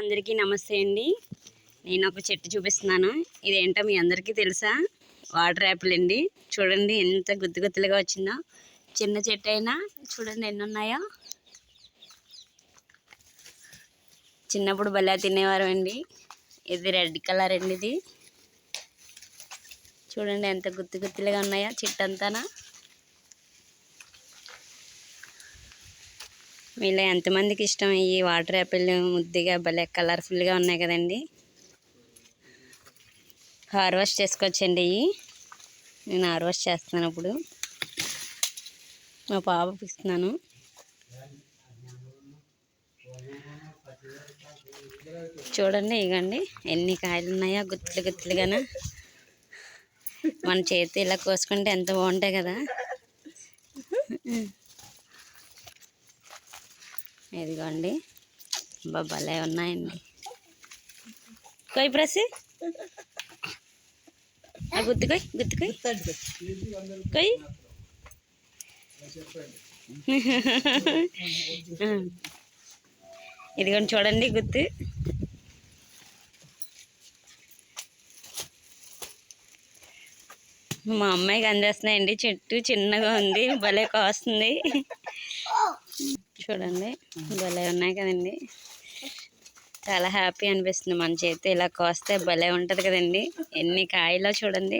అందరికీ నమస్తే అండి. నేను ఒక చెట్టు చూపిస్తున్నాను. ఇదేంటో మీ అందరికీ తెలుసా? వాటర్ యాపిల్ అండి. చూడండి ఎంత గుత్తి గుత్తులుగా వచ్చిందో. చిన్న చెట్టు అయినా చూడండి ఎన్ని ఉన్నాయో. చిన్నప్పుడు భలే తినేవారు అండి. ఇది రెడ్ కలర్ అండి ఇది. చూడండి ఎంత గుత్తి గుత్తులుగా ఉన్నాయో చెట్టు అంతానా. మీలో ఎంతమందికి ఇష్టం? ఈ వాటర్ యాపిల్ ముద్దిగా భలే కలర్ఫుల్గా ఉన్నాయి కదండి. హార్వెస్ట్ చేసుకోవచ్చండి ఇవి. నేను హార్వెస్ట్ చేస్తున్నాను ఇప్పుడు. మా పాపకి ఇస్తున్నాను చూడండి ఇగండి ఎన్ని కాయలు ఉన్నాయో గుత్తులు గుత్తులుగానా. మన చేతి ఇలా కోసుకుంటే ఎంత బాగుంటాయి కదా. ఇదిగోండి. బా భలే ఉన్నాయండి. కొయ్ ప్రసి. గుత్తుకొయ్ గుత్తుకొయ్ కొయ్. ఇదిగోండి చూడండి గుత్తు మా అమ్మాయికి అందేస్తున్నాయండి. చెట్టు చిన్నగా ఉంది భలే కాస్తుంది. చూడండి భలే ఉన్నాయి కదండి. చాలా హ్యాపీ అనిపిస్తుంది మన చేతి ఇలా కోస్తే భలే ఉంటుంది కదండి. ఎన్ని కాయలో చూడండి.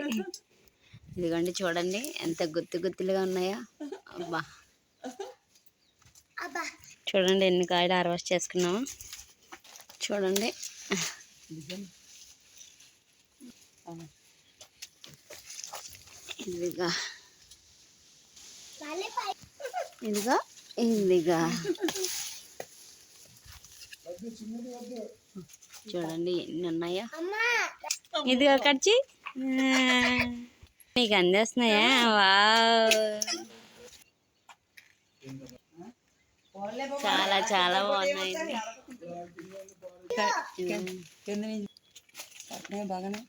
ఇదిగోండి చూడండి ఎంత గుత్తి గుత్తులుగా ఉన్నాయో. అబ్బా. చూడండి ఎన్ని కాయలు హార్వెస్ట్ చేసుకున్నాము చూడండి. ఇదిగా. ఇదిగా. ఇదిగా. చూడండి ఎన్ని ఉన్నాయో. ఇదిగో కచ్చి నీకు అందేస్తున్నాయా వావ్. చాలా చాలా బాగున్నాయండి. బాగానే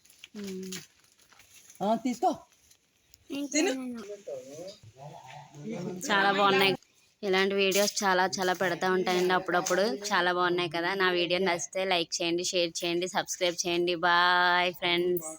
తీసుకో చాలా బాగున్నాయి. ఇలాంటి వీడియోస్ చాలా చాలా పెడతా ఉంటాయండి అప్పుడప్పుడు. చాలా బాగున్నాయి కదా. నా వీడియో నచ్చితే లైక్ చేయండి షేర్ చేయండి సబ్స్క్రైబ్ చేయండి. Bye friends.